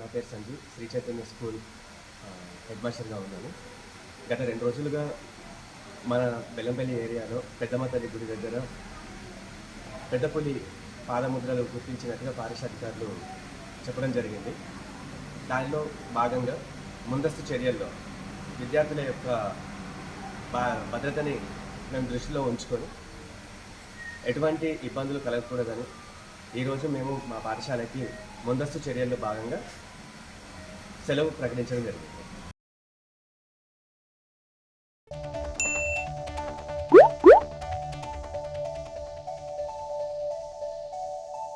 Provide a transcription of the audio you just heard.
నా పేరు సంత్రి శ్రీ చైతన్య హెడ్ మాస్టర్గా ఉన్నాను. గత రెండు రోజులుగా మన బెల్లంపల్లి ఏరియాలో పెద్దమ్మ తల్లి గుడి దగ్గర పెద్దపల్లి పాదముద్రలు గుర్తించినట్టుగా పారిశాధికారులు చెప్పడం జరిగింది. దానిలో భాగంగా ముందస్తు చర్యల్లో విద్యార్థుల యొక్క భ- భద్రతని మేము దృష్టిలో ఉంచుకొని ఎటువంటి ఇబ్బందులు కలగకూడదని ఈరోజు మేము మా పాఠశాలకి ముందస్తు చర్యల్లో భాగంగా సెలవు ప్రకటించడం జరిగింది